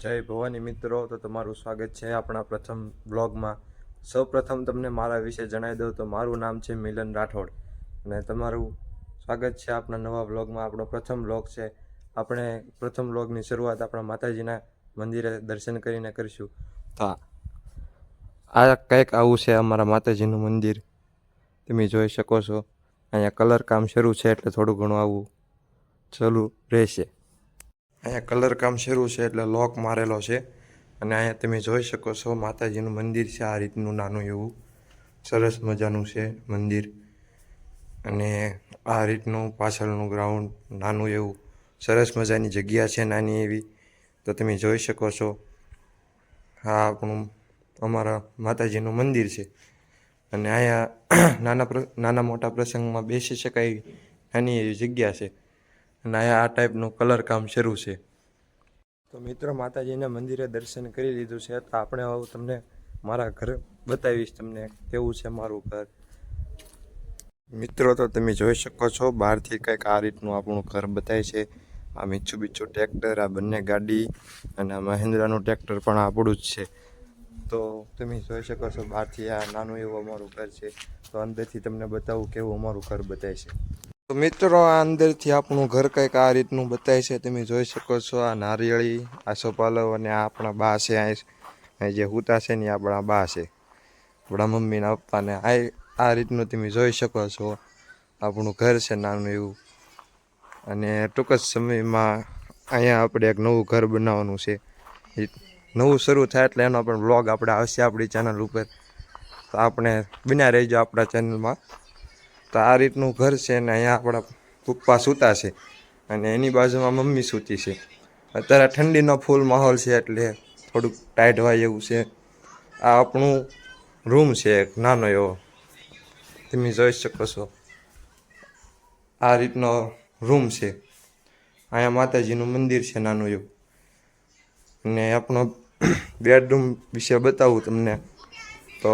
જય ભવાની મિત્રો, તો તમારું સ્વાગત છે આપણા પ્રથમ બ્લોગમાં. સૌ પ્રથમ તમને મારા વિશે જણાવી દઉં તો મારું નામ છે મિલન રાઠોડ અને તમારું સ્વાગત છે આપણા નવા બ્લોગમાં. આપણો પ્રથમ બ્લોગ છે. આપણે પ્રથમ બ્લોગની શરૂઆત આપણા માતાજીના મંદિરે દર્શન કરીને કરીશું. આ- આ કંઈક આવું છે અમારા માતાજીનું મંદિર. તમે જોઈ શકો છો. અહીંયા કલર કામ શરૂ છે એટલે થોડું ઘણું આવું ચાલુ રહેશે. અહીંયા કલર કામ શરૂ છે એટલે લોક મારેલો છે. અને અહીંયા તમે જોઈ શકો છો માતાજીનું મંદિર છે, આ રીતનું નાનું એવું. સરસ મજાનું છે મંદિર. અને આ રીતનું પાછળનું ગ્રાઉન્ડ નાનું એવું. સરસ મજાની જગ્યા છે નાની એવી. તો તમે જોઈ શકો છો, આ આપણું અમારા માતાજીનું મંદિર છે. અને અહીંયા નાના નાના મોટા પ્રસંગમાં બેસી શકાય નાની એવી જગ્યા છે. અને આ ટાઈપનું કલર કામ શરૂ છે. તો મિત્રો, માતાજીના મંદિરે દર્શન કરી લીધું છે. તો આપણે હવે તમને મારા ઘર બતાવીશ તમને કેવું છે મારું ઘર. મિત્રો, તો તમે જોઈ શકો છો, બહારથી કંઈક આ રીતનું આપણું ઘર બતાય છે. આ મીચું બીચું ટ્રેક્ટર, આ બંને ગાડી અને આ મહેન્દ્રાનું ટ્રેક્ટર પણ આપણું જ છે. તો તમે જોઈ શકો છો, બહારથી આ નાનું એવું અમારું ઘર છે. તો અંદરથી તમને બતાવું કેવું અમારું ઘર બતાય છે. તો મિત્રો, આ અંદરથી આપણું ઘર કંઈક આ રીતનું બતાય છે. તમે જોઈ શકો છો આ નારિયેળી આસોપાલવ અને આ આપણા બા છે અહીં. જે હુતા છે ને આપણા બા છે. આપણા મમ્મીના, પપ્પાને. આ આ રીતનું તમે જોઈ શકો છો આપણું ઘર છે નાનું એવું. અને ટૂંક જ સમયમાં અહીંયા આપણે એક નવું ઘર બનાવવાનું છે. નવું શરૂ થાય એટલે એનો પણ બ્લોગ આપણે આવશે આપણી ચેનલ ઉપર. તો આપણે બિના રહેજો આપણા ચેનલમાં તો આ રીતનું ઘર છે ને અહીંયા આપણા પપ્પા સૂતા છે અને એની બાજુમાં મમ્મી સૂતી છે. અત્યારે ઠંડીનો ફૂલ માહોલ છે એટલે થોડુંક ટાઈટ હોય એવું છે. આ આપણું રૂમ છે એક, નાનો એવો. તમે જોઈ શકો છો. આ રીતનો રૂમ છે. અહીંયા માતાજીનું મંદિર છે નાનું એવું. અને આપણો બેડરૂમ વિશે બતાવું તમને. તો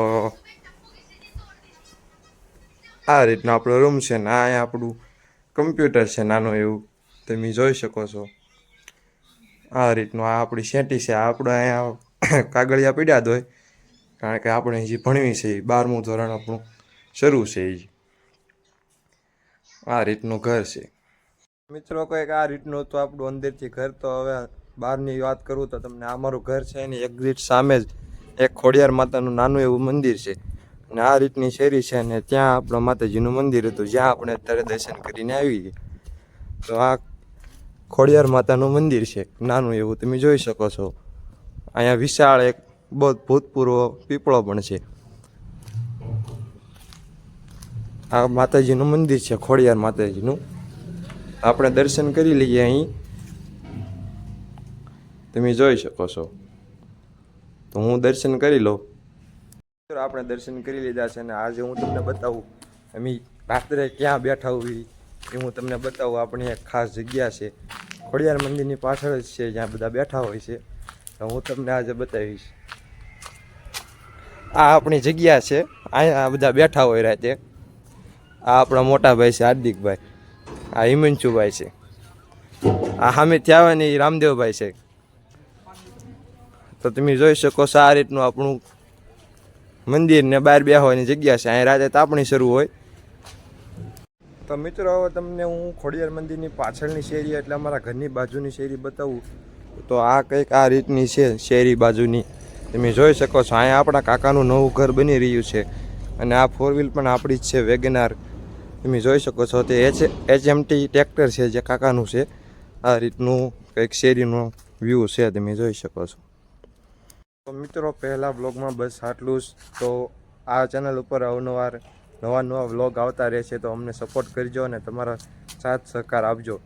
આ રીતનો આપણો રૂમ છે ને, આ આપણું કમ્પ્યુટર છે, નાનું એવું. તમે જોઈ શકો છો. આ રીતનું આ આપણી સેટી છે. આ આપણે અહીંયા કાગળિયા પીડ્યા જ હોય. કારણ કે આપણે હજી ભણવી છે. બારમું ધોરણ આપણું શરૂ છે એ આ રીતનું ઘર છે. મિત્રો, કંઈક આ રીતનું તો આપણું અંદરથી ઘર તો હવે બહારની વાત કરું તો તમને, આ મારું ઘર છે એની એક્ઝિટ સામે જ એક ખોડિયાર માતાનું નાનું એવું મંદિર છે. અને આ રીતની શેરી છે અને ત્યાં આપણો માતાજીનું મંદિર હતું, જ્યાં આપણે અત્યારે દર્શન કરીને આવી તો આ ખોડિયાર માતાનું મંદિર છે, નાનું એવું, તમે જોઈ શકો છો. અહીંયા વિશાળ એક બહુ ભૂતપૂર્વ પીપળો પણ છે. આ માતાજીનું મંદિર છે, ખોડિયાર માતાજીનું. આપણે દર્શન કરી લઈએ અહીં. તમે જોઈ શકો છો. તો હું દર્શન કરી લઉં. આપણે દર્શન કરી લીધા છે અને આજે હું તમને બતાવું, અમે રાત્રે ક્યાં બેઠા હોઈ એ હું તમને બતાવું. આપણી એક ખાસ જગ્યા છે, ખોડિયાર મંદિરની પાછળ જ છે, જ્યાં બધા બેઠા હોય છે. તો હું તમને આજે બતાવીશ. આ આપણી જગ્યા છે, અહીંયા બધા બેઠા હોય રાતે. આ આપણા મોટાભાઈ છે, હાર્દિકભાઈ. આ હિમાંશુભાઈ છે. આ સામે ત્યાં ને રામદેવભાઈ છે. તો તમે જોઈ શકો છો, આ રીતનું આપણું મંદિર ને બહાર બેસવાની જગ્યા છે. અહીં રાતે તાપણી શરૂ હોય. તો મિત્રો, હવે તમને હું ખોડિયાર મંદિરની પાછળની શેરી એટલે અમારા ઘરની બાજુની શેરી બતાવું. તો આ કંઈક આ રીતની છે શેરી બાજુની. તમે જોઈ શકો છો, અહીંયા આપણા કાકાનું નવું ઘર બની રહ્યું છે. અને આ ફોર વ્હીલ પણ આપણી જ છે, વેગનાર. તમે જોઈ શકો છો, તે એચ એચએમટી ટ્રેક્ટર છે જે કાકાનું છે. આ રીતનું કંઈક શેરીનો વ્યૂ છે, તમે જોઈ શકો છો. તો મિત્રો, પહેલા બ્લોગમાં બસ આટલું જ. તો આ ચેનલ ઉપર અવનવાર નવા નવા વ્લોગ આવતા રહેશે તો અમને સપોર્ટ કરજો અને તમારા સાથ સહકાર આપજો.